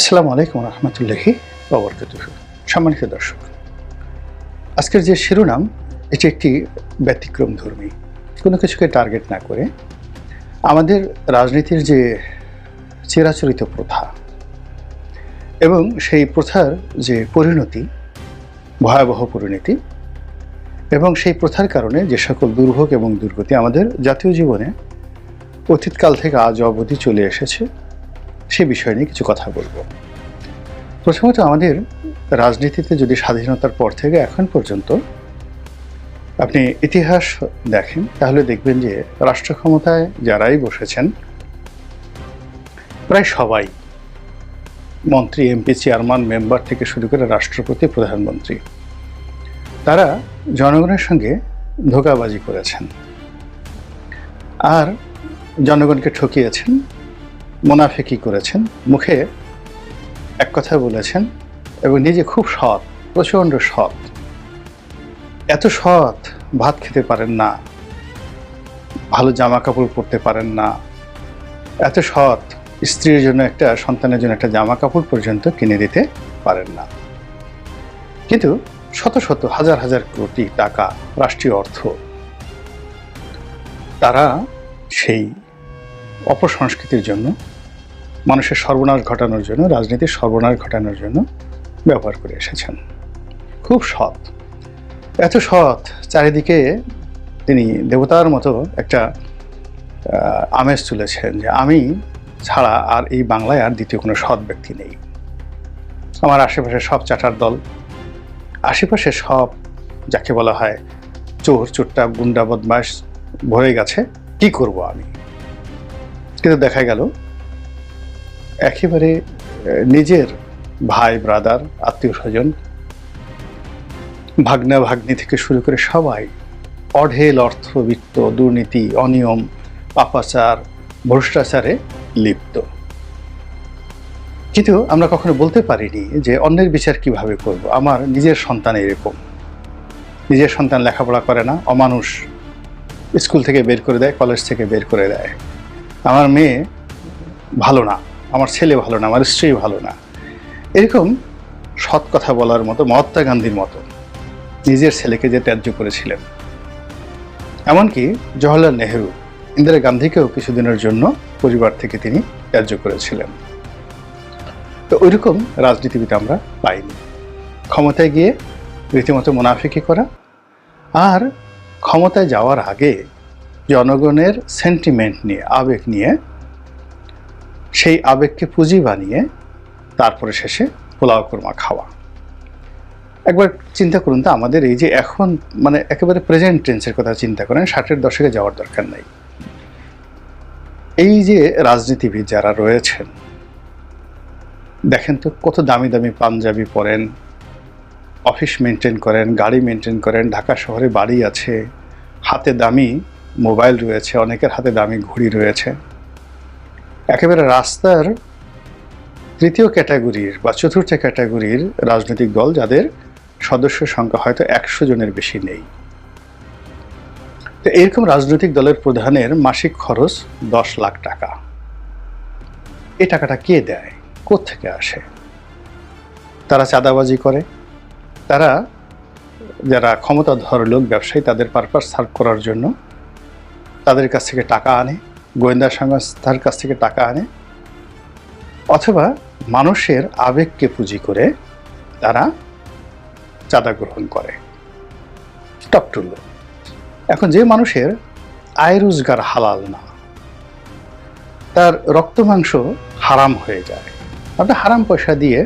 আসসালামু আলাইকুম রহমতুল্লাহি ববরকাত সম্মানিত দর্শক, আজকের যে শিরোনাম, এটি একটি ব্যতিক্রম ধর্মী। কোনো কিছুকে টার্গেট না করে আমাদের রাজনীতির যে চিরাচরিত প্রথা এবং সেই প্রথার যে পরিণতি, ভয়াবহ পরিণতি এবং সেই প্রথার কারণে যে সকল দুর্ভোগ এবং দুর্গতি আমাদের জাতীয় জীবনে অতীতকাল থেকে আজ অবধি চলে এসেছে সে বিষয় নিয়ে কিছু কথা বলব। প্রথমত আমাদের রাজনীতিতে যদি স্বাধীনতার পর থেকে এখন পর্যন্ত আপনি ইতিহাস দেখেন, তাহলে দেখবেন যে রাষ্ট্র ক্ষমতায় যারাই বসেছেন, প্রায় সবাই মন্ত্রী, এমপি, চেয়ারম্যান, মেম্বার থেকে শুরু করে রাষ্ট্রপতি, প্রধানমন্ত্রী, তারা জনগণের সঙ্গে ধোকাবাজি করেছেন। আর জনগণকে ঠকিয়েছেন মোনাফেকি করেছেন, মুখে এক কথা বলেছেন এবং নিজে খুব সৎ, প্রচণ্ড সৎ। এত সৎ ভাত খেতে পারেন না, ভালো জামা কাপড় পরতে পারেন না। এত সৎ স্ত্রীর জন্য একটা, সন্তানের জন্য একটা জামা কাপড় পর্যন্ত কিনে দিতে পারেন না। কিন্তু শত শত, হাজার হাজার কোটি টাকা রাষ্ট্রীয় অর্থ, তারা সেই অপসংস্কৃতির জন্য মানুষের সর্বনাশ ঘটানোর জন্য, রাজনীতির সর্বনাশ ঘটানোর জন্য ব্যবহার করে এসেছেন। খুব সৎ। এত সৎ, চারিদিকে তিনি দেবতার মতো একটা আমেজ তুলেছেন যে আমি ছাড়া আর এই বাংলায় আর দ্বিতীয় কোনো সৎ ব্যক্তি নেই। আমার আশেপাশে সব চাটার দল, আশেপাশে সব যাকে বলা হয় চোর, চোরটা, গুন্ডা বদমাস ভরে গেছে, কি করব আমি? কিন্তু দেখা গেল একেবারে নিজের ভাই ব্রাদার আত্মীয় স্বজন, ভাগ্না ভাগ্নি থেকে শুরু করে সবাই অঢেল অর্থবিত্ত, দুর্নীতি, অনিয়ম, পাপাচার, ভ্রষ্টাচারে লিপ্ত। কিন্তু আমরা কখনো বলতে পারিনি যে অন্যের বিচার কীভাবে করব। আমার নিজের সন্তান এরকম। নিজের সন্তান লেখাপড়া করে না, অমানুষ। স্কুল থেকে বের করে দেয়, কলেজ থেকে বের করে দেয়। আমার মেয়ে ভালো না। আমার ছেলে ভালো না, আমার স্ত্রী ভালো না। এরকম সৎ কথা বলার মতো মহাত্মা গান্ধীর মতো নিজের ছেলেকে যে ত্যায্য করেছিলেন। এমনকি জওয়াহরলাল নেহরু, ইন্দিরা গান্ধীকেও কিছুদিনের জন্য পরিবার থেকে তিনি ত্যায্য করেছিলেন। তো ওইরকম রাজনীতিবিদ আমরা পাইনি। ক্ষমতায় গিয়ে রীতিমতো মুনাফিকি করা আর ক্ষমতায় যাওয়ার আগে জনগণের সেন্টিমেন্ট নিয়ে, আবেগ নিয়ে সেই আবেগকে পুঁজি বানিয়ে তারপরে শেষে পোলাও কোরমা খাওয়া। একবার চিন্তা করুন তো, আমাদের এই যে এখন মানে একেবারে প্রেজেন্ট টেন্সের কথা চিন্তা করেন, ষাটের দশকে যাওয়ার দরকার নাই। এই যে রাজনীতিবিদ যারা রয়েছেন, দেখেন তো কত দামি দামি পাঞ্জাবি পরেন অফিস মেনটেন করেন, গাড়ি মেনটেন করেন, ঢাকা শহরে বাড়ি আছে, হাতে দামি মোবাইল রয়েছে, অনেকের হাতে দামি ঘড়ি রয়েছে। একেবারে রাস্তার তৃতীয় ক্যাটাগরির বা চতুর্থ ক্যাটাগরির রাজনৈতিক দল যাদের সদস্য সংখ্যা হয়তো একশো জনের বেশি নেই। তো এরকম রাজনৈতিক দলের প্রধানের মাসিক খরচ দশ লাখ টাকা। এ টাকাটা কে দেয়? থেকে আসে? তারা চাঁদাবাজি করে। তারা যারা ক্ষমতাধর লোক ব্যবসায়ী, তাদের পারপাস সার্ভ করার জন্য তাদের কাছ থেকে টাকা আনে। গোয়েন্দা সংস্থার কাছ থেকে টাকা আনে, অথবা মানুষের আবেগকে পুঁজি করে তারা চাঁদা গ্রহণ করে। টপটুল্য এখন যে মানুষের আয় রোজগার হালাল না, তার রক্ত মাংস হারাম হয়ে যায়। আপনি হারাম পয়সা দিয়ে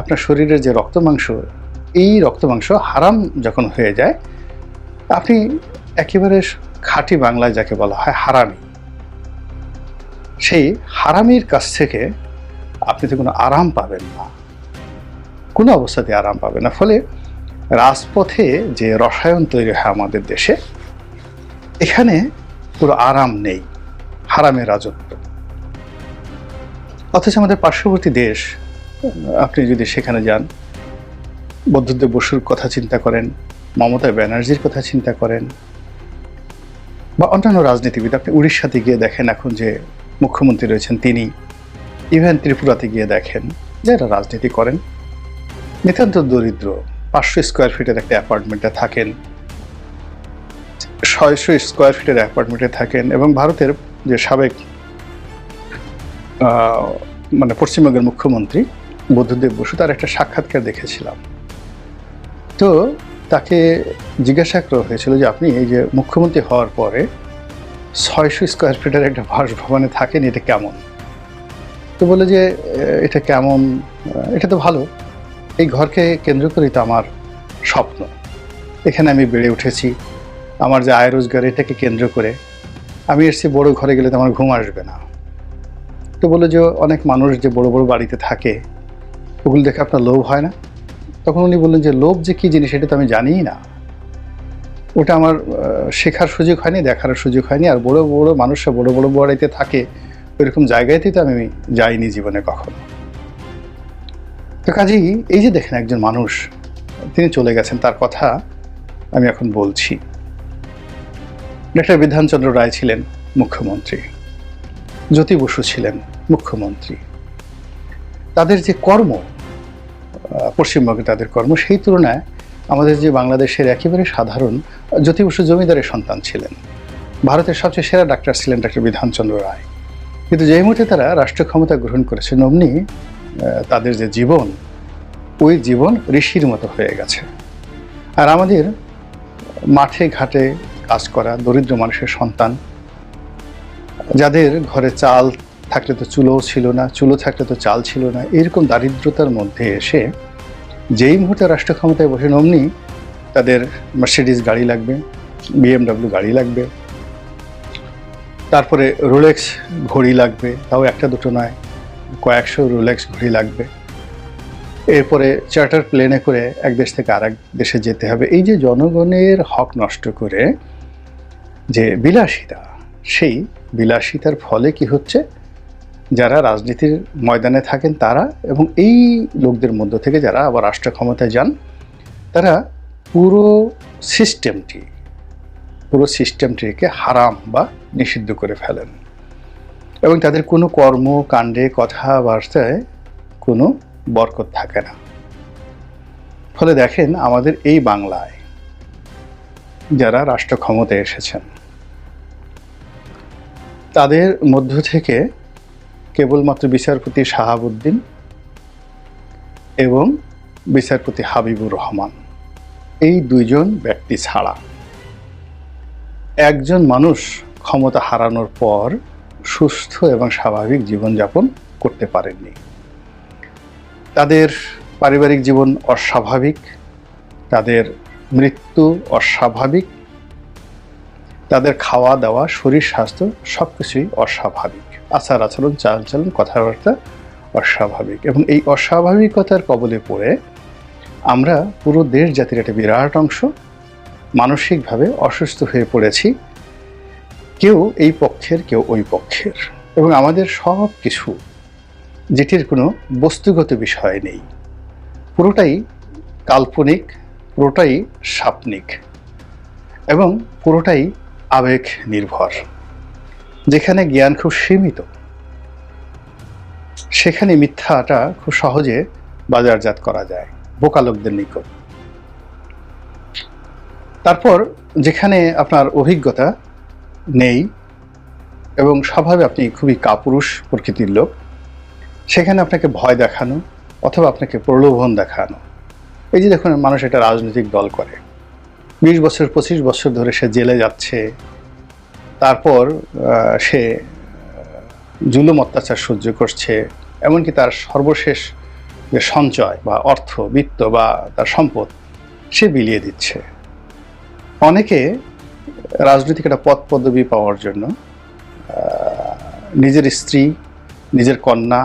আপনার শরীরের যে রক্ত মাংস, এই রক্ত মাংস হারাম যখন হয়ে যায়, আপনি একেবারে খাঁটি বাংলায় যাকে বলা হয় হারামি। সেই হারামির কাছ থেকে আপনি তো কোনো আরাম পাবেন না। কোনো অবস্থাতে আরাম পাবেন না। ফলে রাজপথে যে রসায়ন তৈরি হয় আমাদের দেশে, এখানে পুরো আরাম নেই, হারামের রাজত্ব। অথচ আমাদের পার্শ্ববর্তী দেশ, আপনি যদি সেখানে যান, বৌদ্ধদেব বসুর কথা চিন্তা করেন, মমতা ব্যানার্জির কথা চিন্তা করেন, বা অন্যান্য রাজনীতিবিদ, আপনি উড়িষ্যাতে গিয়ে দেখেন এখন যে মুখ্যমন্ত্রী রয়েছেন তিনি। ইভেন ত্রিপুরাতে গিয়ে দেখেন যারা রাজনীতি করেন। নিতান্ত দরিদ্র, পাঁচশো স্কোয়ার ফিটের একটা অ্যাপার্টমেন্টে থাকেন। ছয়শো স্কোয়ার ফিটের অ্যাপার্টমেন্টে থাকেন এবং ভারতের যে সাবেক মানে পশ্চিমবঙ্গের মুখ্যমন্ত্রী বুদ্ধদেব বসু, তার একটা সাক্ষাৎকার দেখেছিলাম। তো তাকে জিজ্ঞাসা করা হয়েছিল যে আপনি এই যে মুখ্যমন্ত্রী হওয়ার পরে ছয়শো স্কোয়ার ফিটের একটা বাসভবনে থাকেন, এটা কেমন? তো বলে যে এটা কেমন? এটা তো ভালো। এই ঘরকে কেন্দ্র করেই তো আমার স্বপ্ন। এখানে আমি বেড়ে উঠেছি। আমার যে আয় রোজগার, এটাকে কেন্দ্র করে। আমি এসছি বড় ঘরে গেলে তো আমার ঘুম আসবে না। তো বলে যে, অনেক মানুষ যে বড় বড় বাড়িতে থাকে, ওগুলো দেখে আপনার লোভ হয় না? তখন উনি বললেন যে, লোভ যে কী জিনিস এটা তো আমি জানিই না। ওটা আমার শেখার সুযোগ হয়নি দেখার সুযোগ হয়নি, আর বড় বড় মানুষরা বড় বড় বাড়িতে থাকে, ওইরকম জায়গাতেই তো আমি যাইনি জীবনে কখনো। তো কাজেই এই যে দেখেন একজন মানুষ, তিনি চলে গেছেন, তার কথা আমি এখন বলছি। ডক্টর বিধানচন্দ্র রায় ছিলেন মুখ্যমন্ত্রী, জ্যোতি বসু ছিলেন মুখ্যমন্ত্রী। তাদের যে কর্ম পশ্চিমবঙ্গে তাদের কর্ম, সেই তুলনায় আমাদের যে বাংলাদেশের একেবারে সাধারণ জ্যোতি বসু জমিদারের সন্তান ছিলেন। ভারতের সবচেয়ে সেরা ডাক্তার ছিলেন ডাক্তার বিধানচন্দ্র রায়। কিন্তু যেই মুহূর্তে তারা রাষ্ট্র ক্ষমতা গ্রহণ করেছেন অমনি তাদের যে জীবন, ওই জীবন ঋষির মতো হয়ে গেছে। আর আমাদের মাঠে ঘাটে কাজ করা দরিদ্র মানুষের সন্তান, যাদের ঘরে চাল থাকলে তো চুলোও ছিল না, চুলো থাকলে তো চাল ছিল না, এরকম দারিদ্রতার মধ্যে এসে যেই মুহূর্তে রাষ্ট্র ক্ষমতায় বসেন অমনি তাদের মার্সিডিস গাড়ি লাগবে বিএমডাব্লিউ গাড়ি লাগবে, তারপরে রোলেক্স ঘড়ি লাগবে, তাও একটা দুটো নয়, কয়েকশো রোলেক্স ঘড়ি লাগবে। এরপরে চার্টার প্লেনে করে এক দেশ থেকে আরেক দেশে যেতে হবে। এই যে জনগণের হক নষ্ট করে যে বিলাসিতা, সেই বিলাসিতার ফলে কি হচ্ছে? যারা রাজনীতির ময়দানে থাকেন তারা এবং এই লোকদের মধ্য থেকে যারা আবার রাষ্ট্র ক্ষমতায় যান, তারা পুরো সিস্টেমটি, পুরো সিস্টেমটিকে হারাম বা নিষিদ্ধ করে ফেলেন। এবং তাদের কোনো কর্ম, কাণ্ডে, কথাবার্তায় কোনো বরকত থাকে না। ফলে দেখেন আমাদের এই বাংলায় যারা রাষ্ট্র ক্ষমতায় এসেছেন, তাদের মধ্য থেকে কেবলমাত্র বিচারপতি শাহাবুদ্দিন এবং বিচারপতি হাবিবুর রহমান। এই দুইজন ব্যক্তি ছাড়া। একজন মানুষ ক্ষমতা হারানোর পর সুস্থ এবং স্বাভাবিক জীবনযাপন করতে পারেননি। তাদের পারিবারিক জীবন অস্বাভাবিক, তাদের মৃত্যু অস্বাভাবিক, তাদের খাওয়া দাওয়া শরীর স্বাস্থ্য সব কিছুই অস্বাভাবিক। আচার আচরণ চালচলন কথাবার্তা অস্বাভাবিক। এবং এই অস্বাভাবিকতার কবলে পড়ে আমরা পুরো দেশ জাতির একটা বিরাট অংশ মানসিকভাবে অসুস্থ হয়ে পড়েছি। কেউ এই পক্ষের, কেউ ওই পক্ষের। এবং আমাদের সব কিছু যেটির কোনো বস্তুগত বিষয় নেই। পুরোটাই কাল্পনিক, পুরোটাই সাপনিক এবং পুরোটাই আবেগ নির্ভর। যেখানে জ্ঞান খুব সীমিত। সেখানে মিথ্যাটা খুব সহজে বাজারজাত করা যায়, বোকা লোকদের নিকট। তারপর যেখানে আপনার অভিজ্ঞতা নেই এবং স্বভাবে আপনি খুবই কাপুরুষ প্রকৃতির লোক, সেখানে আপনাকে ভয় দেখানো অথবা আপনাকে প্রলোভন দেখানো। এই যে দেখুন, মানুষ একটা রাজনৈতিক দল করে। বিশ বছর, পঁচিশ বছর ধরে সে জেলে যাচ্ছে তারপর সে জুলুম অত্যাচার সহ্য করছে, এমনকি তার সর্বশেষ যে সঞ্চয় বা অর্থ, বিত্ত বা তার সম্পদ, সে বিলিয়ে দিচ্ছে। অনেকে রাজনৈতিক একটা পদ পদবি পাওয়ার জন্য নিজের স্ত্রী, নিজের কন্যা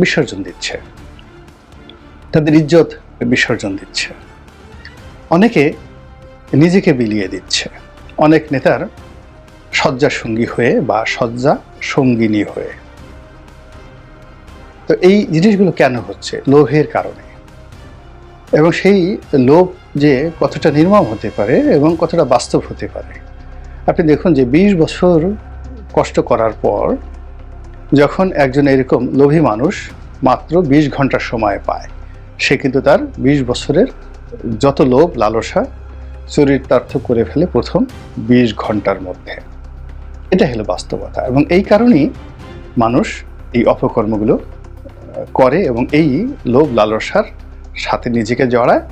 বিসর্জন দিচ্ছে। তাদের ইজ্জত বিসর্জন দিচ্ছে। অনেকে নিজেকে বিলিয়ে দিচ্ছে। অনেক নেতার শয্যা সঙ্গী হয়ে বা শয্যা সঙ্গিনী হয়ে। তো এই জিনিসগুলো কেন হচ্ছে? লোভের কারণে। এবং সেই লোভ যে কতটা নির্মম হতে পারে এবং কতটা বাস্তব হতে পারে। আপনি দেখুন যে বিশ বছর কষ্ট করার পর যখন একজন এরকম লোভী মানুষ মাত্র বিশ ঘণ্টা সময় পায়, সে কিন্তু তার বিশ বছরের যত লোভ, লালসা, চরিতার্থ করে ফেলে প্রথম বিশ ঘণ্টার মধ্যে। এটা হলো বাস্তবতা এবং এই কারণেই মানুষ এই অপকর্মগুলো করে এবং এই লোভ লালসার সাথে নিজেকে জড়ায়।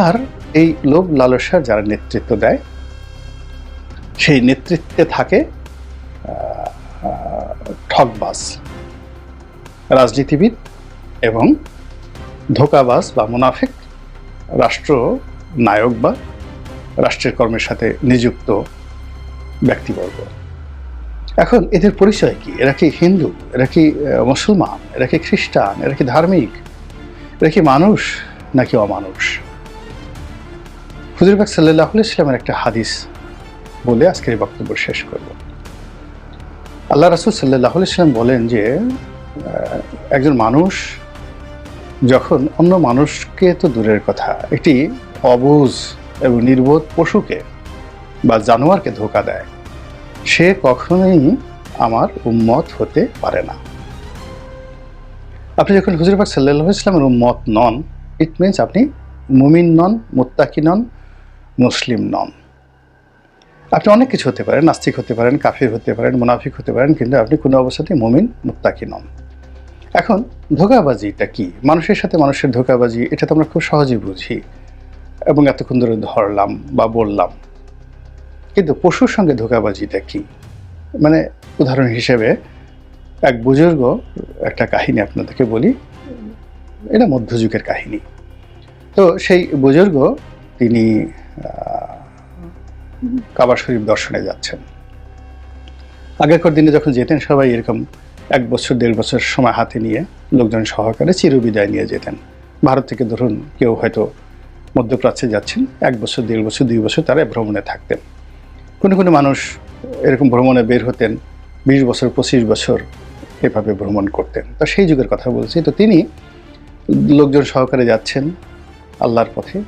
আর এই লোভ লালসার যারা নেতৃত্ব দেয়, সেই নেতৃত্বে থাকে ঠকবাজ রাজনীতিবিদ এবং ধোকাবাজ বা মুনাফিক রাষ্ট্র নায়ক বা রাষ্ট্রের কর্মের সাথে নিযুক্ত ব্যক্তিবর্গ। এখন এদের পরিচয় কি? এরা কি হিন্দু? এরা কি মুসলমান? এরা কি খ্রিস্টান? এরা কি ধার্মিক? এরা কি মানুষ নাকি অমানুষ? হুজুরবাগ সাল্লাহ ইসলামের একটা হাদিস বলে আজকের এই বক্তব্য শেষ করব। আল্লাহ রাসুল সাল্লাহ ইসলাম বলেন যে একজন মানুষ যখন অন্য মানুষকে তো দূরের কথা একটি অবুজ এবং নির্বোধ পশুকে বা জানোয়ারকে ধোকা দেয়। সে কখনোই আমার উম্মত হতে পারে না। আপনি যখন হুজুরবাগ সাল্লাহ ইসলামের উম্মত নন ইট মিনস আপনি মুমিন নন, মুত্তাকি নন, মুসলিম নন। আপনি অনেক কিছু হতে পারেন, নাস্তিক হতে পারেন, কাফির হতে পারেন, মুনাফিক হতে পারেন, কিন্তু আপনি কোনো অবস্থাতেই মুমিন, মুত্তাকি নন। এখন ধোকাবাজিটা কি? মানুষের সাথে মানুষের ধোকাবাজি, এটা তো আমরা খুব সহজেই বুঝি। এবং এতক্ষণ ধরে ধরলাম বা বললাম। কিন্তু পশুর সঙ্গে ধোকাবাজিটা কি? মানে উদাহরণ হিসেবে এক বুজুর্গ একটা কাহিনী আপনাদেরকে বলি। এটা মধ্যযুগের কাহিনী। তো সেই বুজুর্গ তিনি কাবা শরীফ দর্শনে যাচ্ছেন। আগেকার দিনে যখন যেতেন সবাই এরকম এক বছর, দেড় বছর সময় হাতে নিয়ে লোকজন সহকারে চিরবিদায় নিয়ে যেতেন। ভারত থেকে ধরুন কেউ হয়তো মধ্যপ্রাচ্যে যাচ্ছেন, এক বছর, দেড় বছর, দুই বছর তারা ভ্রমণে থাকতেন। কোনো কোনো মানুষ এরকম ভ্রমণে বের হতেন, বিশ বছর, পঁচিশ বছর এভাবে ভ্রমণ করতেন। তা সেই যুগের কথা বলছি। তো তিনি লোকজন সহকারে যাচ্ছেন আল্লাহর পথে।